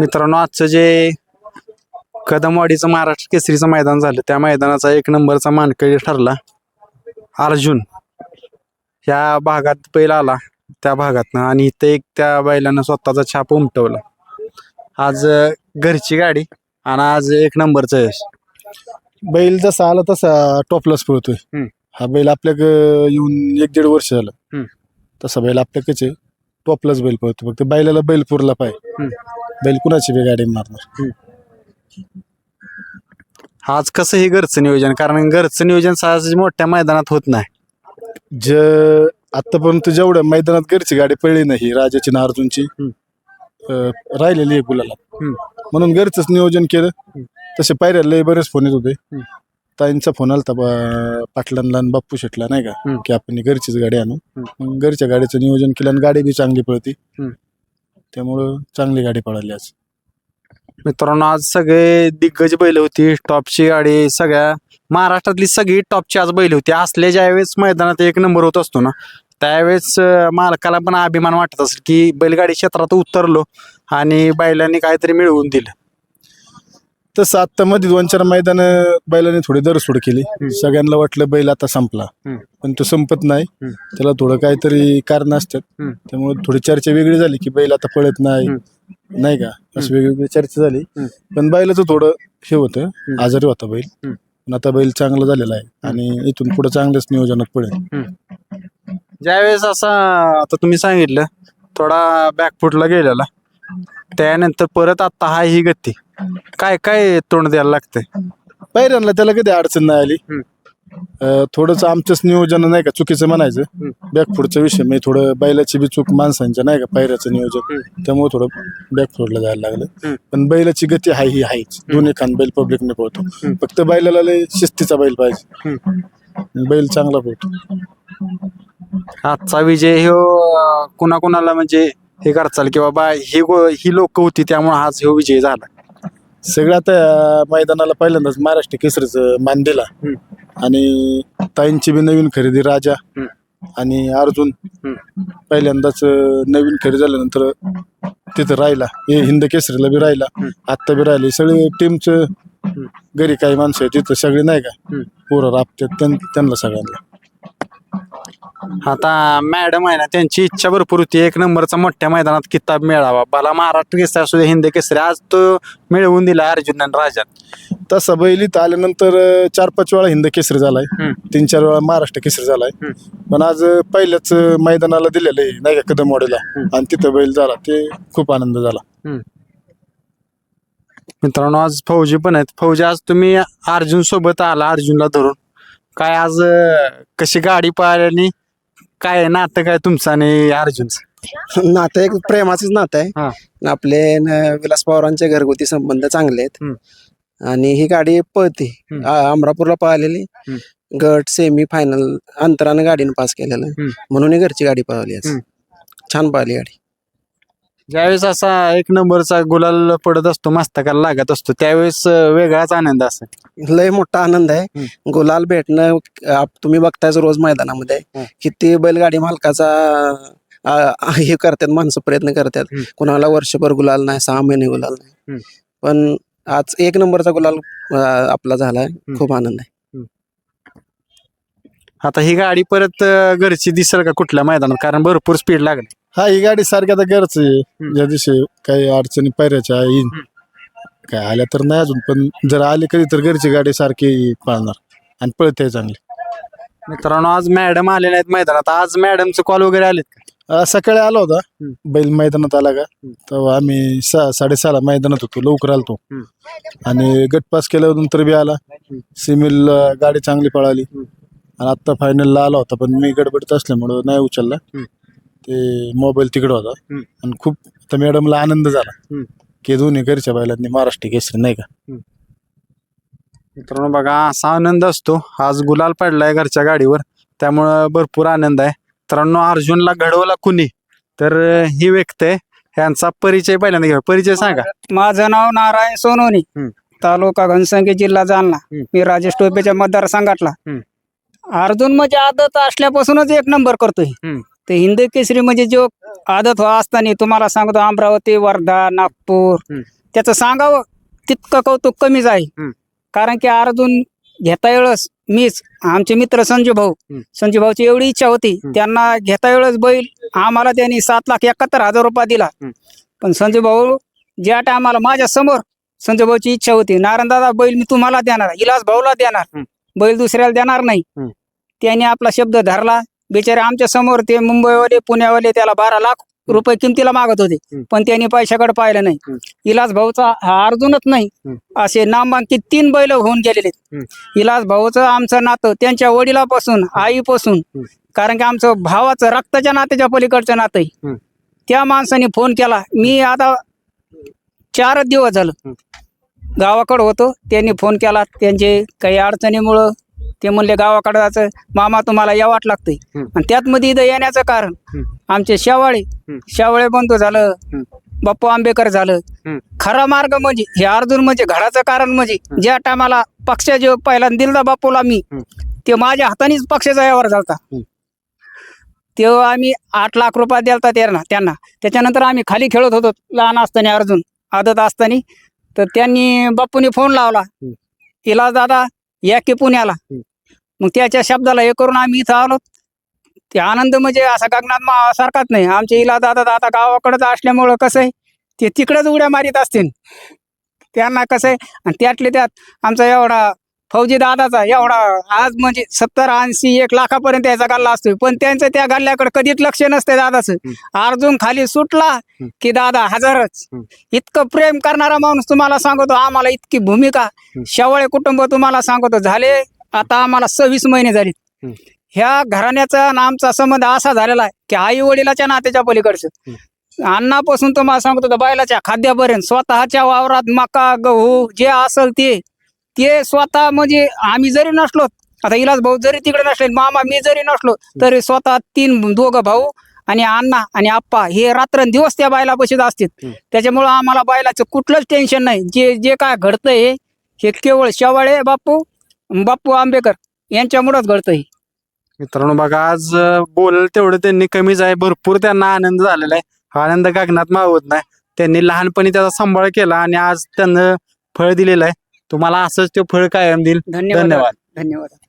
मित्रांनो आजचं जे कदमवाडीचं महाराष्ट्र केसरीचं मैदान झालं त्या मैदानाचा एक नंबरचा मानकरी ठरला अर्जुन. ह्या भागात बैल आला त्या भागातनं आणि इथं एक त्या बैलानं स्वतःचा छाप उमटवला. आज घरची गाडी आणि आज एक नंबरचं यश. बैल जसा आला तसा टॉपलाच पळतोय. हम्म. हा बैल आपल्याक येऊन एक दीड वर्ष झालं. हम्म. तसा बैल आपल्याकच आहे. टॉपलाच बैल पळतो फक्त बैलाला बैल पुरला पाय हम्म. बैल कुणाची बी गाडी मारणार आज कसं हे घरचं नियोजन कारण घरचं नियोजन सहज मोठ्या मैदानात होत नाही ज आतापर्यंत जेवढ्या मैदानात घरची गाडी पळली नाही राजाची ना अर्जुनची. अं, राहिलेली आहे गुलाला हम्म. म्हणून घरचंच नियोजन केलं तसे पायऱ्याला लय बरेच फोन येत होते हम्म. ताईंचा फोन आलता बा- पाटलांना आणि बाप्पू शेटला नाही का हम्म. की आपण ही घरचीच गाडी आणू हम्म. मग घरच्या गाडीचं नियोजन केलं आणि गाडी बी चांगली पळती हम्म. त्यामुळं चांगली गाडी पळाली आज. मित्रांनो आज सगळे दिग्गज बैल होती टॉपची गाडी सगळ्या महाराष्ट्रातली सगळी टॉपची आज बैल होती. असले ज्यावेळेस मैदानात एक नंबर होत असतो ना त्यावेळेस अं, मालकाला पण अभिमान वाटत असेल की बैलगाडी क्षेत्रात उतरलो आणि बैलांनी काहीतरी मिळवून दिलं. तसं आत्ता मध्ये दोन चार मैदान बैलाने थोडी दरसोड केली. सगळ्यांना वाटलं बैल आता संपला. पण तो संपत नाही. त्याला थोडं काहीतरी कारण असतात. त्यामुळे थोडी चर्चा वेगळी झाली की बैल आता पळत नाही. नाही का? असं वेगवेगळी चर्चा झाली. पण बैलाचं थोडं हे होतं. आजारी होता बैल. पण आता बैल चांगला झालेला आहे. आणि इथून पुढे चांगल्याच नियोजनात पडेल ज्यावेळेस असा आता तुम्ही सांगितलं थोडा बॅकफुटला गेलेला. त्यानंतर परत आता हा ही गती. काय काय तोंड द्यायला लागतंय? पायऱ्यांना त्याला कधी अडचण नाही आली. अं, थोडंच आमचंच नियोजन नाही का? चुकीचं म्हणायचं. हम्म. बॅकफुटचा विषय म्हणजे थोडं बैलाची बी चूक माणसांच्या नाही का? पायऱ्याचं नियोजन. त्यामुळे थोडं बॅकफुटला जायला लागलं. पण बैलाची गती हाय ही आहेच दोन्ही खान बैल पब्लिकने पळतो फक्त बैलाला लय शिस्तीचा बैल पाहिजे. बैल चांगला पळतो आजचा विजय ह्यो कुणाकुणाला म्हणजे हे करचाल की बाबा ही गो ही लोक होती त्यामुळे हाच ह्यो विजय झाला. सगळं आता या मैदानाला पहिल्यांदाच महाराष्ट्र केसरीचं मान दिला. आणि ताईंची बी नवीन खरेदी राजा. आणि अर्जुन. पहिल्यांदाच अं, नवीन खरेदी झाल्यानंतर तिथं राहिला. हे हिंद केसरीला बी राहिला. आत्ता बी राहिले. सगळे टीमचं घरी काही माणसं आहेत तिथं सगळे नाही का. पोरं राबतात त्यां- त्यांना सगळ्यांना. आता मॅडम आहे ना त्यांची इच्छा भरपूर होती. एक नंबरचा मोठ्या मैदानात किताब मिळावा. बाला महाराष्ट्र केसरी असू दे हिंद केसरी आज तो मिळवून दिला अर्जुन आणि राजात तसा बैल इथं आल्यानंतर अं, चार पाच वेळा हिंद केसरी झालाय. हम्म. तीन चार वेळा महाराष्ट्र केसरी झालाय. पण आज अं, पहिल्याच अं, मैदानाला दिलेलं आहे नाही का कदमवाडीला आणि तिथं बैल झाला. ते खूप आनंद झाला. मित्रांनो आज फौजी पण आहेत. फौजी आज तुम्ही अर्जुन सोबत आला अर्जुनला धरून. काय आज अं, कशी गाडी पाहिल्याने काय नातं काय तुमचं आणि अर्जुनचं नातं एक प्रेमाचंच नातं हा. आहे आपले न- विलास पवारांचे घरगुती संबंध चांगले हम्म. आहेत आणि ही गाडी पळते हम्म. आ- अमरापूरला पळालेली हम्म. गट सेमी फायनल अंतरानं गाडीनं पास केलेलं हम्म. म्हणून ही घरची गाडी आज हम्म. छान पळाली गाडी ज्यावेळेस असा एक नंबरचा गुलाल पडत असतो मस्तकाला लागत असतो त्यावेळेस अं, वेगळाच आनंद असेल. लय मोठा आनंद आहे. गुलाल भेटणं आप- तुम्ही बघतायच रोज मैदानामध्ये हम्म. किती बैलगाडी मालकाचा हे करतात माणसं प्रयत्न करतात. हम्म. कुणाला वर्षभर गुलाल नाही सहा महिने गुलाल नाही. पण आज एक नंबरचा गुलाल आपला झालाय खूप आनंद आहे. आता ही गाडी परत अं, घरची दिसेल का कुठल्या मैदानात? कारण भरपूर स्पीड लागली. हा ही गाडी सारखी आता गरज आहे. ज्या दिवशी काही अडचणी पायऱ्याच्या येईन काय आल्या तर नाही अजून पण जर आले कधी तर घरची गाडी सारखी पाळणार आणि पळते चांगली. मित्रांनो आज मॅडम आलेले आहेत मैदानात. आज मॅडमचे कॉल वगैरे आलेत का? अं, सकाळी आला होता. हम्म. बैल मैदानात आला का? तेव्हा आम्ही सहा साडेसहाला मैदानात होतो लवकर आलतो. हम्म. आणि गटपास केल्यानंतर बी आला. सिमिल गाडी चांगली पळाली. आणि आत्ता फायनलला आला होता पण मी गडबडीत असल्यामुळं नाही उचलला. हम्म. ते मोबाईल तिकडे होता. हम्म. आणि खूप आता मॅडमला आनंद झाला. हम्म. की दोन्ही घरच्या बैलांनी महाराष्ट्र केसरी नाही का? मित्रांनो बघा असा आनंद असतो. आज गुलाल पडलाय घरच्या गाडीवर. त्यामुळं भरपूर आनंद आहे. मित्रांनो अर्जुनला घडवला कुणी? तर अं, ही व्यक्त आहे. यांचा परिचय पहिल्यांदा घ्या. परिचय सांगा. माझं नाव नारायण सोनोनी. हम्म. तालुका घनसंगी जिल्हा जालना. हम्म. मी राजेश टोपेच्या मतदारसंघातला. हम्म. अर्जुन म्हणजे आदत असल्यापासूनच एक नंबर करतोय. हम्म. तर हिंद केसरी म्हणजे जो आदत व्हा असताना तुम्हाला सांगतो अमरावती वर्धा नागपूर हम्म. त्याचं सांगावं तितकं कौतुक कमीच आहे हम्म. कारण की अर्जुन घेता वेळेस मीच आमचे मित्र संजू भाऊ हम्म. संजू भाऊची एवढी इच्छा होती हम्म. त्यांना घेता वेळेस बैल आम्हाला त्यांनी सात लाख एकाहत्तर हजार रुपये दिला हम्म. पण संजू भाऊ ज्या टायमाला माझ्यासमोर संजू भाऊची इच्छा होती नारायणदादा बैल मी तुम्हाला देणार इलास भाऊला देणार हम्म. बैल दुसऱ्याला देणार नाही हम्म. त्यांनी आपला शब्द धरला बिचारे आमच्यासमोर ते मुंबईवाले पुण्यावाले त्याला बारा लाख रुपये किमतीला मागत होते. पण त्यांनी पैशाकडे पाहिलं नाही. इलास भाऊचा हा अर्जुनच नाही. असे नामांकित तीन बैल होऊन गेलेले. इलास भाऊचं आमचं नातं त्यांच्या वडिलापासून आईपासून. कारण की आमचं भावाचं रक्ताच्या नात्याच्या पलीकडचं नातं आहे. त्या माणसाने फोन केला मी आता चारच दिवस झालं. गावाकडं होतो त्यांनी फोन केला त्यांचे काही अडचणीमुळं ते म्हणले गावाकडं जायचं मामा तुम्हाला यावाट लागतंय हम्म. आणि त्यात मध्ये इथं येण्याचं कारण. आमचे शेवाळे. शेवाळे बंधू झालं. बाप्पू आंबेकर झालं. खरा मार्ग म्हणजे हे अर्जुन म्हणजे घडाचं कारण म्हणजे ज्या टायमाला पक्षाचे पहिला दिलदा बापूला मी. ते माझ्या हातानेच पक्षाचा व्यवहार झालता. तेव्हा आम्ही आठ लाख रुपये द्यालता त्यांना त्यांना त्याच्यानंतर आम्ही खाली खेळत होतो लहान असताना अर्जुन आदत असताना तर त्यांनी बापूने फोन लावला इलाज दादा या की पुण्याला? मग त्याच्या शब्दाला हे करून आम्ही इथं आलो. ते आनंद म्हणजे असा गगनात सारखाच नाही. आमचे इला दादा आता गावाकडेच असल्यामुळं कसं आहे ते तिकडेच उड्या मारीत असतील. त्यांना कसं आहे आणि त्यातले त्यात आमचा एवढा फौजी दादाचा एवढा आज म्हणजे सत्तर ऐंशी एक लाखापर्यंत याचा गल्ला असतोय. पण त्यांचं त्या गल्ल्याकडे कधीच लक्ष नसते दादाचं. अर्जुन खाली सुटला की दादा हजारच. इतकं प्रेम करणारा माणूस तुम्हाला सांगतो आम्हाला इतकी भूमिका. शेवळे कुटुंब तुम्हाला सांगतो झाले आता आम्हाला सव्वीस महिने झाले. ह्या घराण्याचा आमचा संबंध असा झालेला आहे की आई वडिलाच्या नात्याच्या पलीकडचं. अन्नापासून तुम्हाला सांगतो बैलाच्या खाद्यापर्यंत स्वतःच्या वावरात मका गहू जे असेल ते. ते स्वतः म्हणजे आम्ही जरी नसलो आता इलाज भाऊ जरी तिकडे नसले मामा मी जरी नसलो तरी स्वतः तीन दोघं भाऊ आणि अण्णा आणि आप्पा हे रात्रंदिवस त्या बायला बशीत असतात. त्याच्यामुळं आम्हाला बायलाचं कुठलंच टेन्शन नाही. जे जे काय घडतंय हे केवळ शेवाळे बापू बापू आंबेकर यांच्यामुळंच घडतंय. मित्रांनो बघा आज अं, बोललं तेवढं त्यांनी कमीच आहे. भरपूर त्यांना आनंद झालेला आहे. हा आनंद गगनात मावत नाही. त्यांनी लहानपणी त्याचा सांभाळ केला आणि आज त्यांना फळ दिलेलं आहे. तुम्हाला असंच ते फळ कायम देईल. धन्यवाद. धन्यवाद. धन्यवाद.